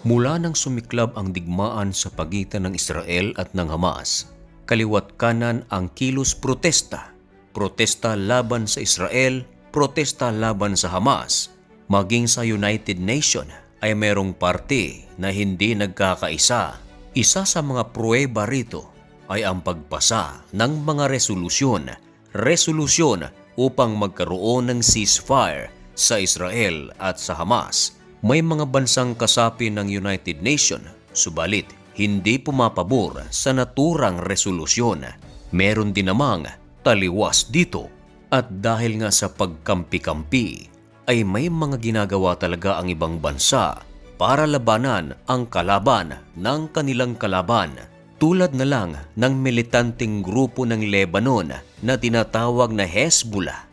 Mula nang sumiklab ang digmaan sa pagitan ng Israel at ng Hamas, kaliwat kanan ang kilos protesta. Protesta laban sa Israel, protesta laban sa Hamas. Maging sa United Nation ay merong parte na hindi nagkakaisa. Isa sa mga pruweba rito ay ang pagpasa ng mga resolusyon. Resolusyon upang magkaroon ng ceasefire sa Israel at sa Hamas may mga bansang kasapi ng United Nation, subalit hindi pumapabor sa naturang resolusyon. Meron din namang taliwas dito at dahil nga sa pagkampi-kampi ay may mga ginagawa talaga ang ibang bansa para labanan ang kalaban ng kanilang kalaban tulad na lang ng militanteng grupo ng Lebanon na tinatawag na Hezbollah.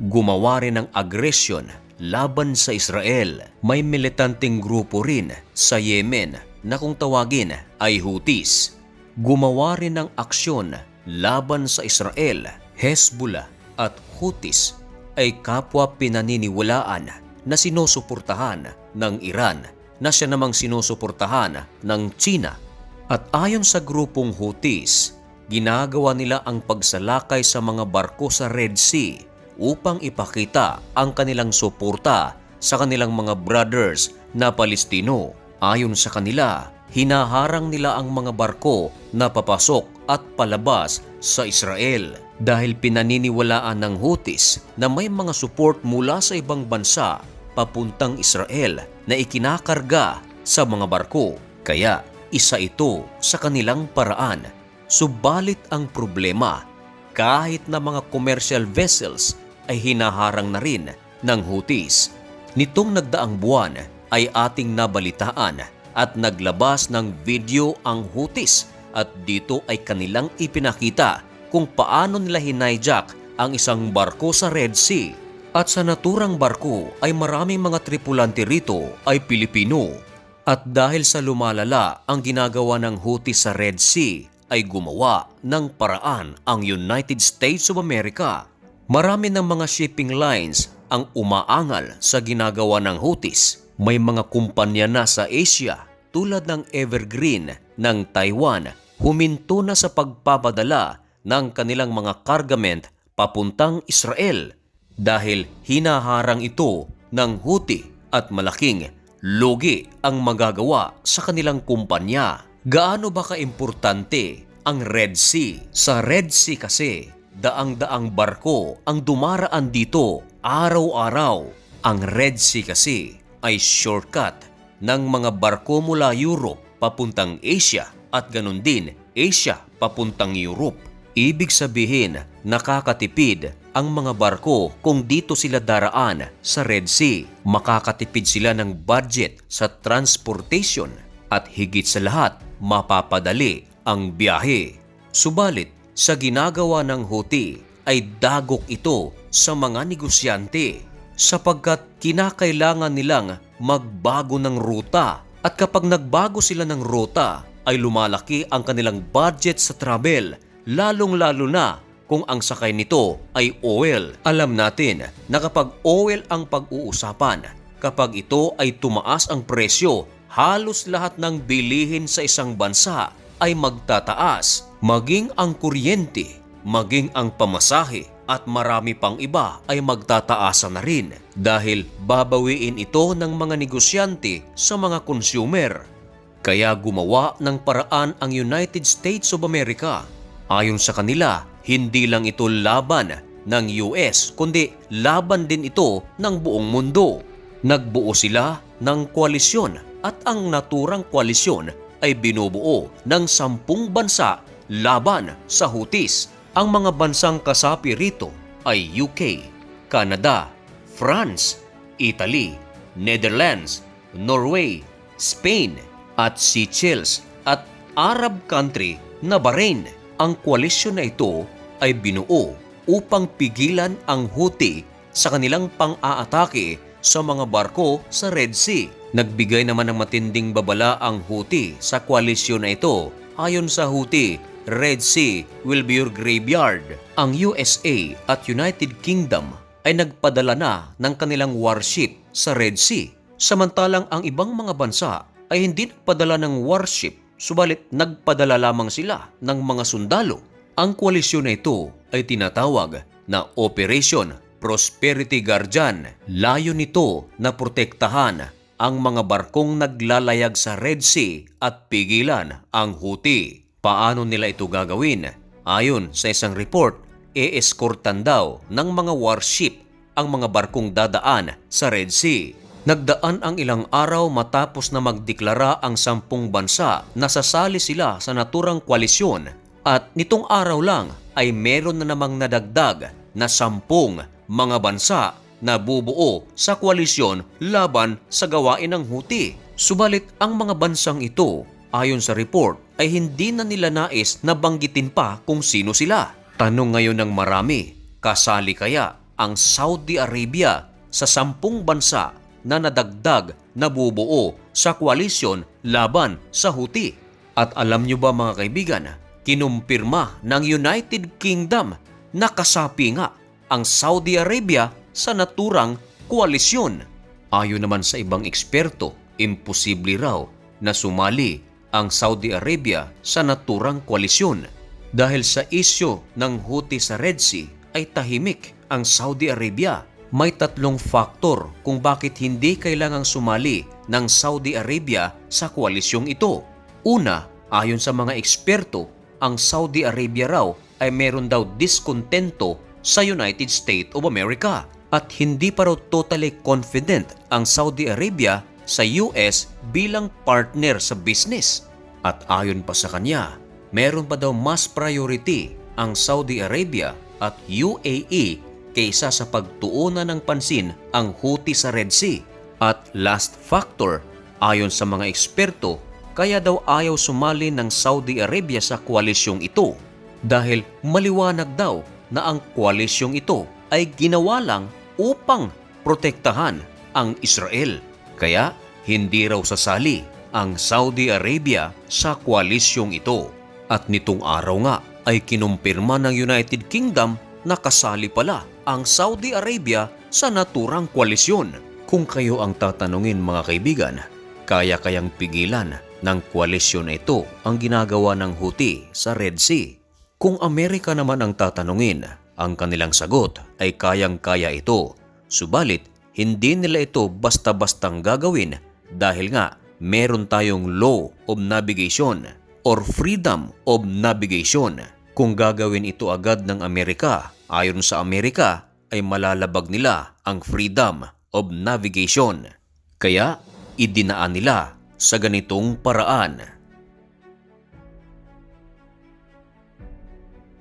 Gumawa rin ng agresyon laban sa Israel. May militanteng grupo rin sa Yemen na kung tawagin ay Houthis. Gumawa rin ng aksyon laban sa Israel, Hezbollah at Houthis ay kapwa pinaniniwalaan na sinusuportahan ng Iran na siya namang sinusuportahan ng China. At ayon sa grupong Houthis, ginagawa nila ang pagsalakay sa mga barko sa Red Sea upang ipakita ang kanilang suporta sa kanilang mga brothers na Palestino. Ayon sa kanila, hinaharang nila ang mga barko na papasok at palabas sa Israel dahil pinaniniwalaan ng Houthis na may mga support mula sa ibang bansa papuntang Israel na ikinakarga sa mga barko. Kaya isa ito sa kanilang paraan. Subalit ang problema, kahit na mga commercial vessels ay hinaharang na rin ng Houthis. Nitong nagdaang buwan ay ating nabalitaan at naglabas ng video ang Houthis at dito ay kanilang ipinakita kung paano nila hinayjack ang isang barko sa Red Sea. At sa naturang barko ay maraming mga tripulante rito ay Pilipino. At dahil sa lumalala ang ginagawa ng Houthis sa Red Sea ay gumawa ng paraan ang United States of America Marami ng mga shipping lines ang umaangal sa ginagawa ng Houthis. May mga kumpanya na sa Asia tulad ng Evergreen ng Taiwan huminto na sa pagpapadala ng kanilang mga cargament papuntang Israel dahil hinaharang ito ng Houthi at malaking lugi ang magagawa sa kanilang kumpanya. Gaano ba kaimportante ang Red Sea? Sa Red Sea kasi daang-daang barko ang dumaraan dito araw-araw. Ang Red Sea kasi ay shortcut ng mga barko mula Europe papuntang Asia at ganun din Asia papuntang Europe. Ibig sabihin nakakatipid ang mga barko kung dito sila daraan sa Red Sea. Makakatipid sila ng budget sa transportation at higit sa lahat mapapadali ang biyahe. Subalit sa ginagawa ng Houthi ay dagok ito sa mga negosyante sapagkat kinakailangan nilang magbago ng ruta at kapag nagbago sila ng ruta ay lumalaki ang kanilang budget sa travel lalong-lalo na kung ang sakay nito ay oil. Alam natin na kapag oil ang pag-uusapan, kapag ito ay tumaas ang presyo, halos lahat ng bilihin sa isang bansa ay magtataas maging ang kuryente, maging ang pamasahe at marami pang iba ay magtataasan na rin dahil babawiin ito ng mga negosyante sa mga consumer. Kaya gumawa ng paraan ang United States of America. Ayon sa kanila, hindi lang ito laban ng US kundi laban din ito ng buong mundo. Nagbuo sila ng koalisyon at ang naturang koalisyon ay binubuo ng sampung bansa laban sa Houthis. Ang mga bansang kasapi rito ay UK, Canada, France, Italy, Netherlands, Norway, Spain at Seychelles at Arab country na Bahrain. Ang koalisyon na ito ay binuo upang pigilan ang Houthi sa kanilang pang-aatake sa mga barko sa Red Sea. Nagbigay naman ng matinding babala ang Houthi sa koalisyon na ito. Ayon sa Houthi, Red Sea will be your graveyard. Ang USA at United Kingdom ay nagpadala na ng kanilang warship sa Red Sea. Samantalang ang ibang mga bansa ay hindi nagpadala ng warship, subalit nagpadala lamang sila ng mga sundalo. Ang koalisyon na ito ay tinatawag na Operation Prosperity Guardian. Layo nito na protektahan ang mga barkong naglalayag sa Red Sea at pigilan ang Houthi. Paano nila ito gagawin? Ayon sa isang report, e-escortan daw ng mga warship ang mga barkong dadaan sa Red Sea. Nagdaan ang ilang araw matapos na magdeklara ang sampung bansa na sasali sila sa naturang koalisyon at nitong araw lang ay meron na namang nadagdag na sampung mga bansa na bubuo sa koalisyon laban sa gawain ng Houthi. Subalit ang mga bansang ito, ayon sa report, ay hindi na nila nais na banggitin pa kung sino sila. Tanong ngayon ng marami, kasali kaya ang Saudi Arabia sa sampung bansa na nadagdag na bubuo sa koalisyon laban sa Houthi? At alam nyo ba mga kaibigan, kinumpirma ng United Kingdom na kasapi nga ang Saudi Arabia sa naturang koalisyon. Ayon naman sa ibang eksperto, imposible raw na sumali ang Saudi Arabia sa naturang koalisyon. Dahil sa isyo ng Houthi sa Red Sea ay tahimik ang Saudi Arabia. May tatlong faktor kung bakit hindi kailangang sumali ng Saudi Arabia sa koalisyong ito. Una, ayon sa mga eksperto, ang Saudi Arabia raw ay meron daw diskontento sa United States of America at hindi pa raw totally confident ang Saudi Arabia sa US bilang partner sa business. At ayon pa sa kanya, meron pa daw mas priority ang Saudi Arabia at UAE kaysa sa pagtuunan ng pansin ang Houthi sa Red Sea. At last factor, ayon sa mga eksperto, kaya daw ayaw sumali ng Saudi Arabia sa koalisyong ito dahil maliwanag daw na ang koalisyong ito ay ginawa lang upang protektahan ang Israel. Kaya hindi raw sasali ang Saudi Arabia sa koalisyong ito. At nitong araw nga ay kinumpirma ng United Kingdom na kasali pala ang Saudi Arabia sa naturang koalisyon. Kung kayo ang tatanungin mga kaibigan, kaya kayang pigilan ng koalisyon ito ang ginagawa ng Houthi sa Red Sea? Kung Amerika naman ang tatanungin, ang kanilang sagot ay kayang-kaya ito. Subalit, hindi nila ito basta-bastang gagawin dahil nga meron tayong law of navigation or freedom of navigation. Kung gagawin ito agad ng Amerika, ayon sa Amerika ay malalabag nila ang freedom of navigation. Kaya idinaan nila sa ganitong paraan.